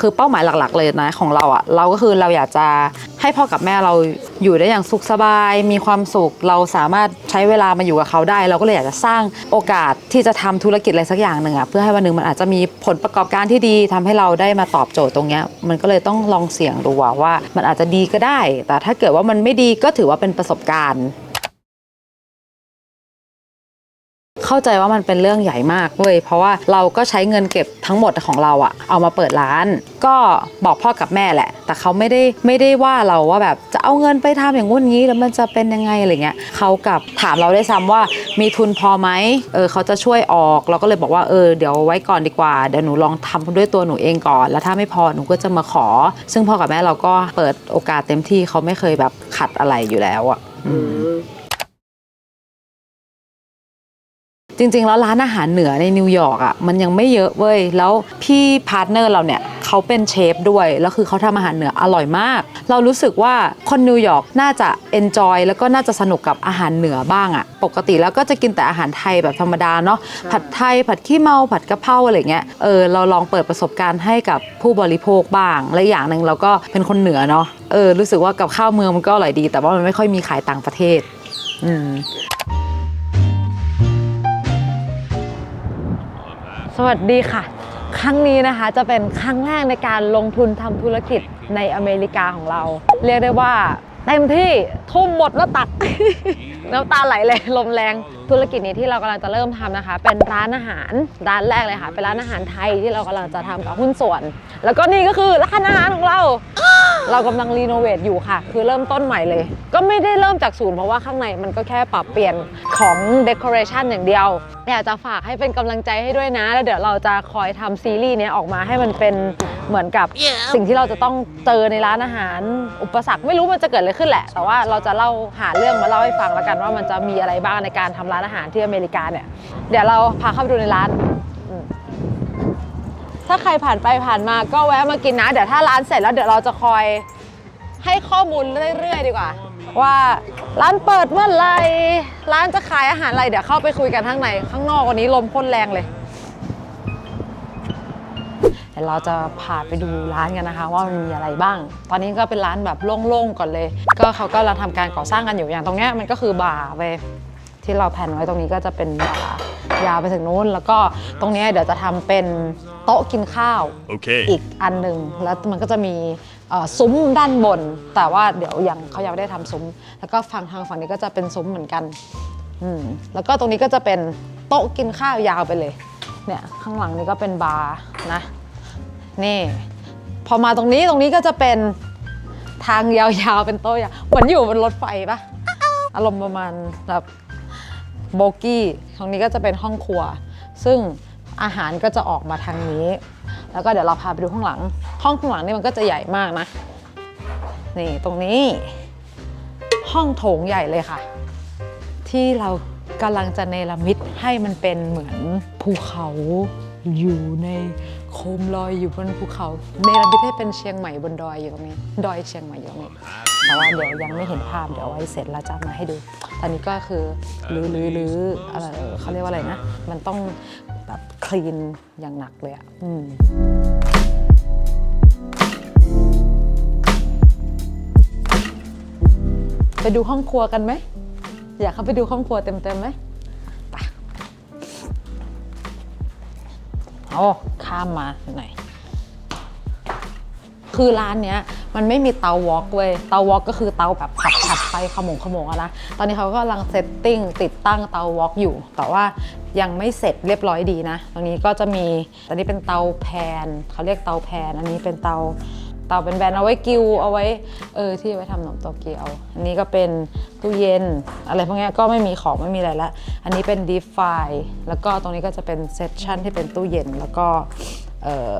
คือเป้าหมายหลักๆ เลยนะของเราอะเราก็คือเราอยากจะให้พ่อกับแม่เราอยู่ได้อย่างสุขสบาย มีความสุขเราสามารถใช้เวลามาอยู่กับเขาได้ เราก็เลยอยากจะสร้างโอกาสที่จะทำธุรกิจอะไรสักอย่างหนึ่งอะเพื่อให้วันหนึ่งมันอาจจะมีผลประกอบการที่ดีทำให้เราได้มาตอบโจทย์ตรงเนี้ยมันก็เลยต้องลองเสี่ยงดูว่าว่ามันอาจจะดีก็ได้ แต่ถ้าเกิดว่ามันไม่ดีก็ถือว่าเป็นประสบการณ์ เข้าใจว่ามันเป็นเรื่องใหญ่มากเว้ยเพราะว่าเราก็ใช้เงินเก็บทั้งหมดของเราอะเอามาเปิดร้าน ก็บอกพ่อกับแม่แหละ แต่เขาไม่ได้ไม่ได้ว่าเราว่าแบบจะเอาเงินไปทำอย่างงู้นงี้แล้วมันจะเป็นยังไงอะไรเงี้ยเขากับถามเราได้ซ้ำว่ามีทุนพอไหมเออเขาจะช่วยออก เราก็เลยบอกว่าเออเดี๋ยวไว้ก่อนดีกว่าเดี๋ยวหนูลองทำด้วยตัวหนูเองก่อน แล้วถ้าไม่พอหนูก็จะมาขอ ซึ่งพ่อกับแม่เราก็เปิดโอกาสเต็มที่เขาไม่เคยแบบขัดอะไรอยู่แล้วอะอื จริงๆ แล้วร้านอาหารเหนือในนิวยอร์กอะมันยังไม่เยอะเว้ย แล้วพี่พาร์ทเนอร์เราเนี่ยเขาเป็นเชฟด้วย แล้วคือเขาทำอาหารเหนืออร่อยมาก เรารู้สึกว่าคนนิวยอร์กน่าจะเอนจอยแล้วก็น่าจะสนุกกับอาหารเหนือบ้างอะ ปกติแล้วก็จะกินแต่อาหารไทยแบบธรรมดาเนาะ ผัดไทย ผัดขี้เมา ผัดกะเพราอะไรเงี้ย เออ เราลองเปิดประสบการณ์ให้กับผู้บริโภคบ้าง และอย่างหนึ่งเราก็เป็นคนเหนือเนาะ เออ รู้สึกว่ากับข้าวเมืองมันก็อร่อยดี แต่ว่ามันไม่ค่อยมีขายต่างประเทศ อืม สวัสดีค่ะ ครั้งนี้นะคะจะเป็นครั้งแรกในการลงทุนทำธุรกิจในอเมริกาของเรา เรียกได้ว่า เต็มที่ทุ่มหมดหน้าตักน้ำตาไหลเลยลมแรงธุรกิจนี้ที่เรากำลังจะเริ่มทำนะคะ เป็นร้านอาหารร้านแรกเลยค่ะ เป็นร้านอาหารไทยที่เรากำลังจะทำกับหุ้นส่วน แล้วก็นี่ก็คือร้านอาหารของเรา เรากำลังรีโนเวทอยู่ค่ะ คือเริ่มต้นใหม่เลย ก็ไม่ได้เริ่มจากศูนย์เพราะว่าข้างในมันก็แค่ปรับเปลี่ยนของเด o อเรชันอย่างเดียวอยากจะฝากให้เป็นกำลังใจให้ด้วยนะ แล้วเดี๋ยวเราจะคอยทำซีรีส์นี้ออกมาให้มันเป็น เหมือนกับสิ่งที่เราจะต้องเจอในร้านอาหาร อุปสรรคไม่รู้มันจะเกิดอะไรขึ้นแหละ แต่ว่าเราจะเล่าหาเรื่องมาเล่าให้ฟังแล้วกันว่ามันจะมีอะไรบ้างในการทำร้านอาหารที่อเมริกาเนี่ยเดี๋ยวเราพาเข้าไปดูในร้าน ถ้าใครผ่านไปผ่านมาก็แวะมากินนะ เดี๋ยวถ้าร้านเสร็จแล้วเดี๋ยวเราจะคอยให้ข้อมูลเรื่อยๆ ดีกว่า ว่าร้านเปิดเมื่อไหรร้านจะขายอาหารอะไรเดี๋ยวเข้าไปคุยกันข้างในข้างนอกวันนี้ลมพ่นแรงเลย เดี๋ยวเราจะพาไปดูร้านกันนะคะ ว่ามันมีอะไรบ้าง ตอนนี้ก็เป็นร้านแบบโล่งๆก่อนเลย ก็เขาก็กำลังทำการก่อสร้างกันอยู่อย่างตรงเนี้ยมันก็คือบาร์เว้ยที่เราแผนไว้ตรงนี้ก็จะเป็นบาร์ยาวไปถึงนู้น แล้วก็ตรงเนี้ยเดี๋ยวจะทำเป็นโต๊ะกินข้าว Okay. อีกอันหนึ่งแล้วมันก็จะมีเอ่อซุ้มด้านบน แต่ว่าเดี๋ยวยังเขายังไม่ได้ทำซุ้ม แล้วก็ฝั่งทางฝั่งนี้ก็จะเป็นซุ้มเหมือนกันอืมแล้วก็ตรงนี้ก็จะเป็นโต๊ะกินข้าวยาวไปเลย เนี่ยข้างหลังนี้ก็เป็นบาร์นะ นี่ พอมาตรงนี้ตรงนี้ก็จะเป็นทางยาวๆเป็นโต๊ะยาวเหมือนอยู่บนรถไฟปะอารมณ์ประมาณแบบโบกี้ ตรงนี้ก็จะเป็นห้องครัว ซึ่งอาหารก็จะออกมาทางนี้ แล้วก็เดี๋ยวเราพาไปดูข้างหลัง ห้องข้างหลังนี่มันก็จะใหญ่มากนะ นี่ตรงนี้ ห้องโถงใหญ่เลยค่ะ ที่เรากำลังจะเนรมิตให้มันเป็นเหมือนภูเขา อยู่ในโคมลอยอยู่บนภูเขาเนรมิตให้เป็นเชียงใหม่บนดอยอยู่ตรงนี้ดอยเชียงใหม่อยู่ตรงนี้แต่ว่าเดี๋ยวยังไม่เห็นภาพเดี๋ยวไว้เสร็จแล้วจะมาให้ดู ตอนนี้ก็คือรื้อรื้อรื้ออะไรเขาเรียกว่าอะไรนะ มันต้องแบบคลีนอย่างหนักเลยอะอืมไปดูห้องครัวกันไหม อยากเข้าไปดูห้องครัวเต็มๆไหม โอ้ข้ามมาหน่อยคือร้านเนี้ยมันไม่มีเตาวอล์กเว้ย เตาวอล์กก็คือเตาแบบขับขับไปขโมงขโมงอะนะ ตอนนี้เขาก็กำลังเซตติ้งติดตั้งเตาวอล์กอยู่ แต่ว่ายังไม่เสร็จเรียบร้อยดีนะ ตรงนี้ก็จะมี ตอนนี้เป็นเตาแพนเขาเรียกเตาแพน อันนี้เป็นเตา เตาเป็นแบนเอาไว้กิวเอาไว้เออที่ไว้ทำขนมโตเกียว อันนี้ก็เป็นตู้เย็น อะไรพวกนี้ก็ไม่มีของไม่มีอะไรละ อันนี้เป็นดีฟายแล้วก็ตรงนี้ก็จะเป็นเซสชันที่เป็นตู้เย็นแล้วก็เออ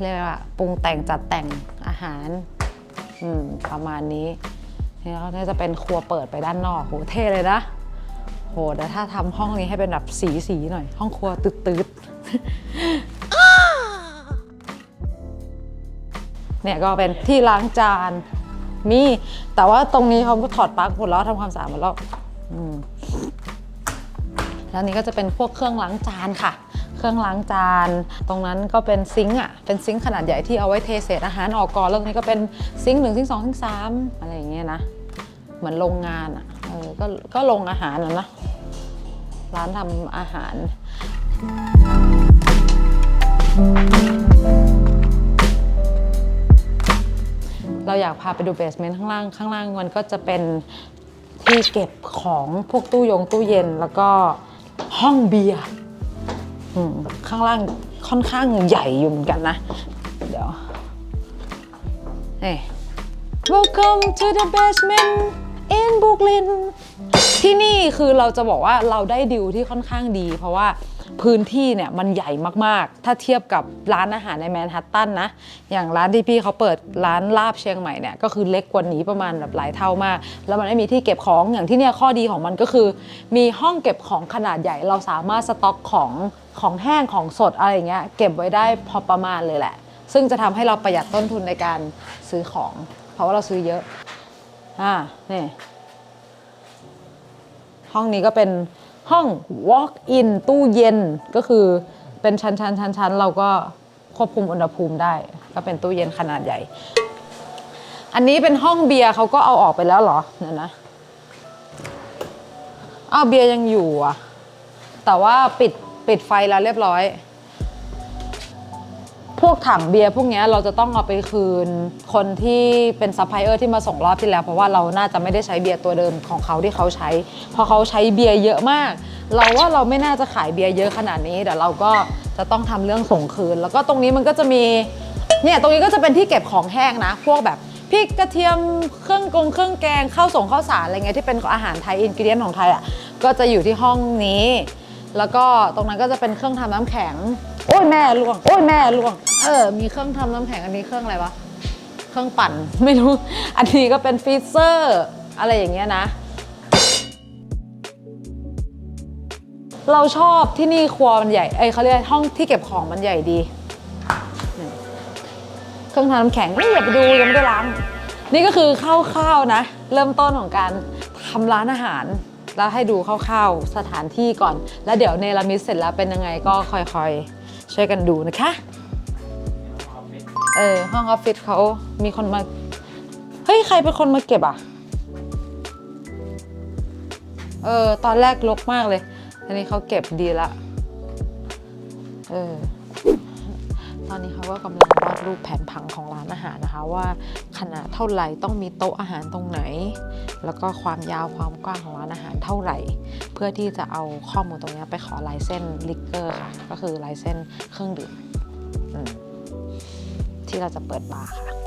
เรียกว่าปรุงแต่งจัดแต่งอาหารอืมประมาณนี้นี่แล้วก็จะเป็นครัวเปิดไปด้านนอกโหเท่เลยนะโหแต่ถ้าทำห้องนี้ให้เป็นแบบสีสีหน่อย ห้องครัวตืดตืดๆ เนี่ยก็เป็นที่ล้างจานมีแต่ว่าตรงนี้เขาถอดปลั๊กหมดแล้วทำความสะอาดหมดแล้วแล้วนี้ก็จะเป็นพวกเครื่องล้างจานค่ะ เครื่องล้างจาน ตรงนั้นก็เป็นซิงค์อะ เป็นซิงค์ขนาดใหญ่ที่เอาไว้เทเศษอาหารออกก่อนแล้วตรงนี้ก็เป็นซิงค์หนึ่งซิงค์สองซิงค์สามอะไรอย่างเงี้ยนะ เหมือนโรงงานอะ เออ ก็ ก็โรงอาหารนะนะ ร้านทำอาหาร เราอยากพาไปดูเบสเมนต์ข้างล่างข้างล่างมันก็จะเป็นที่เก็บของพวกตู้ยงตู้เย็นแล้วก็ห้องเบียร์ข้างล่างค่อนข้างใหญ่อยู่เหมือนกันนะ เดี๋ยวนี่ Welcome to the basement in Brooklyn ที่นี่คือเราจะบอกว่าเราได้ดิวที่ค่อนข้างดี เพราะว่า พื้นที่เนี่ยมันใหญ่มากๆ ถ้าเทียบกับร้านอาหารในแมนฮัตตันนะ อย่างร้านที่พี่เขาเปิดร้านลาบเชียงใหม่เนี่ยก็คือเล็กกว่านี้ประมาณแบบหลายเท่ามาก แล้วมันไม่มีที่เก็บของอย่างที่เนี่ยข้อดีของมันก็คือ มีห้องเก็บของขนาดใหญ่ เราสามารถสต็อกของของแห้งของสดอะไรเงี้ยเก็บไว้ได้พอประมาณเลยแหละ ซึ่งจะทำให้เราประหยัดต้นทุนในการซื้อของ เพราะว่าเราซื้อเยอะอ่านี่ห้องนี้ก็เป็น ห้อง walk in ตู้เย็นก็คือเป็นชั้นชั้นชั้นชั้นเราก็ควบคุมอุณหภูมิได้ ก็เป็นตู้เย็นขนาดใหญ่ อันนี้เป็นห้องเบียร์เขาก็เอาออกไปแล้วเหรอเนี่ยนะอ้าวเบียร์ยังอยู่อะ แต่ว่าปิดปิดไฟแล้วเรียบร้อย พวกถังเบียร์พวกนี้เราจะต้องเอาไปคืนคนที่เป็นซัพพลายเออร์ที่มาส่งรอบที่แล้ว เพราะว่าเราน่าจะไม่ได้ใช้เบียร์ตัวเดิมของเขาที่เขาใช้ เพราะเขาใช้เบียร์เยอะมาก เราว่าเราไม่น่าจะขายเบียร์เยอะขนาดนี้แต่เราก็จะต้องทำเรื่องส่งคืน แล้วก็ตรงนี้มันก็จะมีเนี่ยตรงนี้ก็จะเป็นที่เก็บของแห้งนะ พวกแบบพริกกระเทียมเครื่องกงเครื่องแกงข้าวส่งข้าวสารอะไรเงี้ยที่เป็นอาหารไทยอินกิเดียนของไทยอะก็จะอยู่ที่ห้องนี้ แล้วก็ตรงนั้นก็จะเป็นเครื่องทำน้ำแข็ง โอ้ยแม่ล่วง โอ้ยแม่ล่วง เออ มีเครื่องทำน้ำแข็งอันนี้เครื่องอะไรวะ เครื่องปั่น ไม่รู้ อันนี้ก็เป็นฟรีเซอร์ อะไรอย่างเงี้ยนะ เราชอบที่นี่ครัวมันใหญ่ เอ้ยเขาเรียกห้องที่เก็บของมันใหญ่ดีนี่เครื่องทำน้ำแข็งนี่อย่าไปดูยังไม่ได้ล้าง นี่ก็คือคร่าวๆนะ เริ่มต้นของการทำร้านอาหาร แล้วให้ดูคร่าวๆสถานที่ก่อน แล้วเดี๋ยวเนรมิตเสร็จแล้วเป็นยังไงก็ค่อยๆ ช่วยกันดูนะคะ เออ ห้องออฟฟิศเขามีคนมา เฮ้ย ใครเป็นคนมาเก็บอะ เออ ตอนแรกรกมากเลย อันนี้เขาเก็บดีละ เออ ตอนนี้เขาก็กำลังวาดรูปแผนผังของร้านอาหารนะคะ ว่าขนาดเท่าไหร่ต้องมีโต๊ะอาหารตรงไหน แล้วก็ความยาวความกว้างของร้านอาหารเท่าไหร่ เพื่อที่จะเอาข้อมูลตรงนี้ไปขอลายเส้นลิกเกอร์ค่ะ ก็คือลายเส้นเครื่องดื่มที่เราจะเปิดบาร์ค่ะ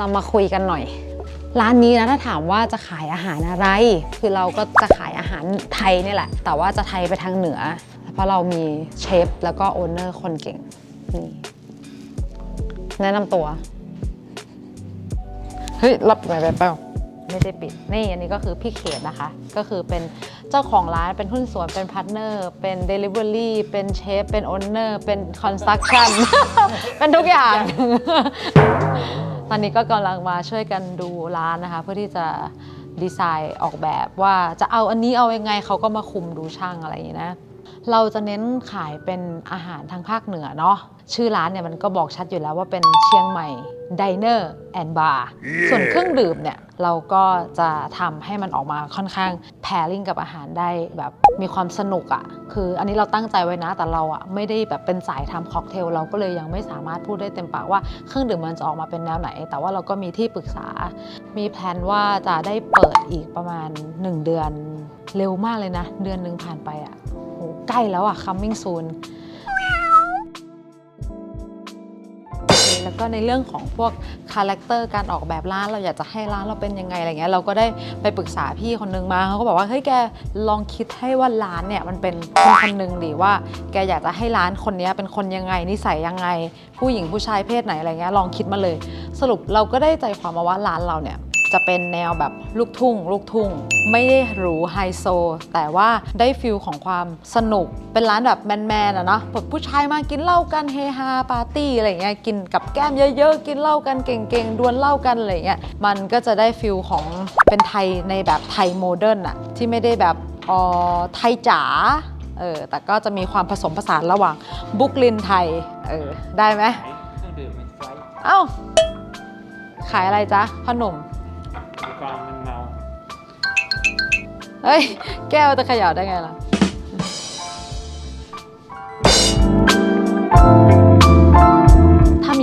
เรามาคุยกันหน่อย ร้านนี้นะถ้าถามว่าจะขายอาหารอะไร คือเราก็จะขายอาหารไทยนี่แหละ แต่ว่าจะไทยไปทางเหนือ เพราะเรามีเชฟแล้วก็โอนเนอร์คนเก่งนี่แนะนำตัว เฮ้ยรับไหมไปเปล่าไม่ได้ปิด นี่อันนี้ก็คือพี่เขตนะคะ ก็คือเป็นเจ้าของร้าน เป็นหุ้นส่วน เป็นพาร์ทเนอร์ เป็นเดลิเวอรี่ เป็นเชฟ เป็นโอนเนอร์ เป็นคอนสตรักชั่น เป็นทุกอย่าง ตอนนี้ก็กำลังมาช่วยกันดูร้านนะคะ เพื่อที่จะดีไซน์ออกแบบว่าจะเอาอันนี้เอายังไงเขาก็มาคุมดูช่างอะไรอย่างนี้นะ เราจะเน้นขายเป็นอาหารทางภาคเหนือเนาะชื่อร้านเนี่ยมันก็บอกชัดอยู่แล้วว่าเป็นเชียงใหม่ Diner and Bar ส่วนเครื่องดื่มเนี่ย เราก็จะทำให้มันออกมาค่อนข้างแพริงกับอาหารได้แบบมีความสนุกอะ่ะ คืออันนี้เราตั้งใจไว้นะ แต่เราอะ่ะไม่ได้แบบเป็นสายทำค็อกเทล เราก็เลยยังไม่สามารถพูดได้เต็มปากว่าเครื่องดื่มมันจะออกมาเป็นแนวไหน แต่ว่าเราก็มีที่ปรึกษา มีแพลนว่าจะได้เปิดอีกประมาณ 1 เดือนเร็วมากเลยนะ เดือนหนึ่งผ่านไปอะ่ะโห ใกล้แล้วอะ่ะ coming soon แล้วก็ในเรื่องของพวกคาแรคเตอร์การออกแบบร้านเราอยากจะให้ร้านเราเป็นยังไงอะไรเงี้ยเราก็ได้ไปปรึกษาพี่คนนึงมาเขาก็บอกว่าเฮ้ยแกลองคิดให้ว่าร้านเนี่ยมันเป็นคนคนหนึ่งดิว่า แกอยากจะให้ร้านคนนี้เป็นคนยังไงนิสัยยังไง ผู้หญิงผู้ชายเพศไหนอะไรเงี้ยลองคิดมาเลย สรุปเราก็ได้ใจความมาว่าร้านเราเนี่ย จะเป็นแนวแบบลูกทุ่ง ลูกทุ่ง ไม่ได้หรูไฮโซ แต่ว่าได้ฟิลของความสนุก เป็นร้านแบบแมนๆอะเนาะแบบผู้ชายมากินเหล้ากันเฮฮาปาร์ตี้อะไรเงี้ยกินกับแก้มเยอะๆ กินเหล้ากันเก่งๆดวลเหล้ากันอะไรเงี้ยมันก็จะได้ฟิลของเป็นไทยในแบบไทยโมเดิร์นอะที่ไม่ได้แบบเอ่อไทยจ๋าเออแต่ก็จะมีความผสมผสานระหว่างบุกลินไทยเออได้ไหมเครื่องดื่มเป็นไฟเอ้าขายอะไรจ๊ะพ่อหนุ่ม อุปกรณ์มันเมาเฮ้ย แก้วจะขย่าได้ไงล่ะ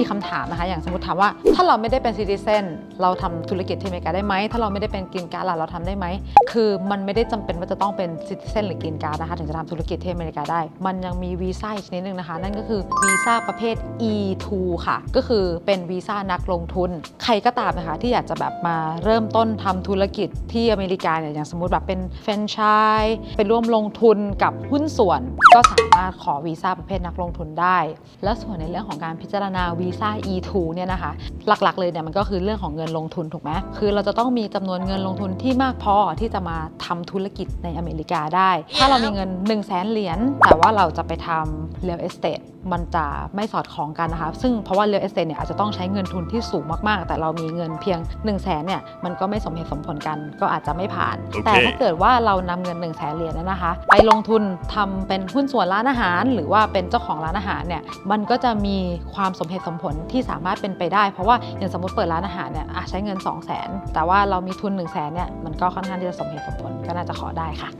ถ้ามีคำถามนะคะ อย่างสมมติถามว่า ถ้าเราไม่ได้เป็นซิติเซนเราทำธุรกิจที่อเมริกาได้ไหม ถ้าเราไม่ได้เป็นกินการ์ดล่ะเราทำได้ไหม คือมันไม่ได้จำเป็นว่าจะต้องเป็นซิติเซนหรือกินการ์ดนะคะ ถึงจะทำธุรกิจที่อเมริกาได้ มันยังมีวีซ่าอีกชนิดหนึ่งนะคะ นั่นก็คือวีซ่าประเภท E2 ค่ะ ก็คือเป็นวีซ่านักลงทุน ใครก็ตามนะคะที่อยากจะแบบมาเริ่มต้นทำธุรกิจที่อเมริกาเนี่ย อย่างสมมติแบบเป็นแฟรนไชส์ไปร่วมลงทุนกับหุ้นส่วน ก็สามารถขอวีซ่าประเภทนักลงทุนได้ และส่วนในเรื่องของการพิจารณาวีซ่า E2 เนี่ยนะคะ หลักๆเลยเนี่ยมันก็คือเรื่องของเงินลงทุนถูกไหมคือเราจะต้องมีจำนวนเงินลงทุนที่มากพอที่จะมาทำธุรกิจในอเมริกาได้ ถ้าเรามีเงิน 1 0 0 0 0แสนเหรียญแต่ว่าเราจะไปทำ real estate มันจะไม่สอดคล้องกันนะคะซึ่งเพราะว่า real estate เนี่ยอาจจะต้องใช้เงินทุนที่สูงมากๆ แต่เรามีเงินเพียง 1 0 0 0 0แสนเนี่ยมันก็ไม่สมเหตุสมผลกันก็อาจจะไม่ผ่าน แต่ถ้าเกิดว่าเรานำเงิน1 0 0 0 0แสนเหรียญเนยนะคะ ไปลงทุนทำเป็นหุ้นส่วนร้านอาหาร หรือว่าเป็นเจ้าของร้านอาหารเนี่ยมันก็จะมีความสมเหตุสมผลที่สามารถเป็นไปได้ เพราะว่าอย่างสมมติเปิดร้านอาหารเนี่ยอะใช้เงิน 2 0 0 0 0 0แต่ว่าเรามีทุน1 0 0 0 0แสนเนี่ยมันก็ค่อนข้างที่จะสมเหตุสมผลก็น่าจะขอได้ค่ะ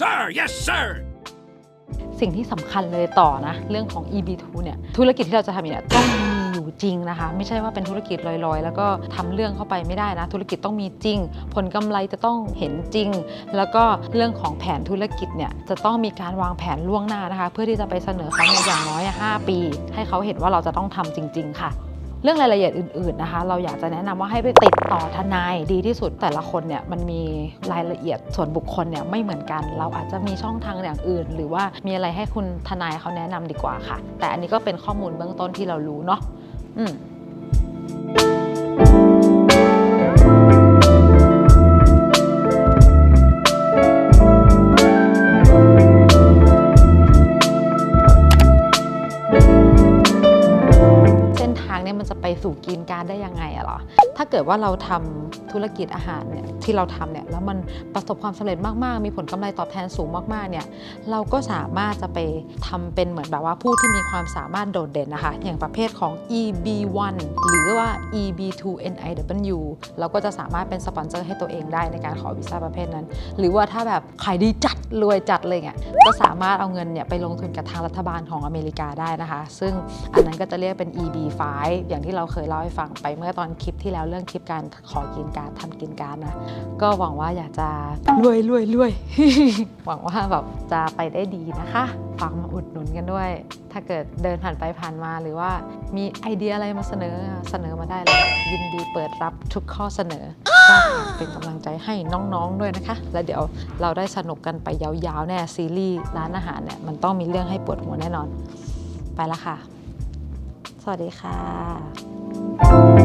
Sir, yes, sir. สิ่งที่สำคัญเลยต่อนะ เรื่องของ EB2 เนี่ยธุรกิจที่เราจะทำเนี่ยต้องมีอยู่จริงนะคะ ไม่ใช่ว่าเป็นธุรกิจลอยๆ แล้วก็ทำเรื่องเข้าไปไม่ได้นะ ธุรกิจต้องมีจริง ผลกำไรจะต้องเห็นจริง แล้วก็เรื่องของแผนธุรกิจเนี่ยจะต้องมีการวางแผนล่วงหน้านะคะ เพื่อที่จะไปเสนอเขาในอย่างน้อยอะ5ปี ให้เขาเห็นว่าเราจะต้องทำจริง ๆ ค่ะ เรื่องรายละเอียดอื่นๆนะคะ เราอยากจะแนะนำว่าให้ไปติดต่อทนายดีที่สุดแต่ละคนเนี่ยมันมีรายละเอียดส่วนบุคคลเนี่ยไม่เหมือนกัน เราอาจจะมีช่องทางอย่างอื่น หรือว่ามีอะไรให้คุณทนายเขาแนะนำดีกว่าค่ะ แต่อันนี้ก็เป็นข้อมูลเบื้องต้นที่เรารู้เนาะอืม การได้ยังไงอะเหรอาเกิดว่าเราทำธุรกิจอาหารเนี่ยที่เราทำเนี่ยแล้วมันประสบความสำเร็จมากๆ มีผลกำไรตอบแทนสูงมากๆเนี่ยเราก็สามารถจะไปทำเป็นเหมือนแบบว่าผู้ที่มีความสามารถโดดเด่นนะคะ อย่างประเภทของ EB1 หรือว่า EB2 NIW เราก็จะสามารถเป็นสปอนเซอร์ให้ตัวเองได้ในการขอวีซ่าประเภทนั้น หรือว่าถ้าแบบขายดีจัดรวยจัดเลยเนี่ยก็สามารถเอาเงินเนี่ยไปลงทุนกับทางรัฐบาลของอเมริกาได้นะคะ ซึ่งอันนั้นก็จะเรียกเป็น EB5 อย่างที่เราเคยเล่าให้ฟังไปเมื่อตอนคลิปที่แล้วรื่องคลิปการขอกินการดทำกินการดนะ ก็หวังว่าอยากจะรวยรวยรวยหวังว่าแบบจะไปได้ดีนะคะฝากมาอุดหนุนกันด้วย ถ้าเกิดเดินผ่านไปผ่านมาหรือว่ามีไอเดียอะไรมาเสนอเสนอมาได้เลยยินดีเปิดรับทุกข้อเสนอก็เป็นกำลังใจให้น้องๆด้วยนะคะ แล้วเดี๋ยวเราได้สนุกกันไปยาวๆแน่ซีรีส์ร้านอาหารเนี่ยมันต้องมีเรื่องให้ปวดหัวแน่นอน ไปละค่ะ สวัสดีค่ะ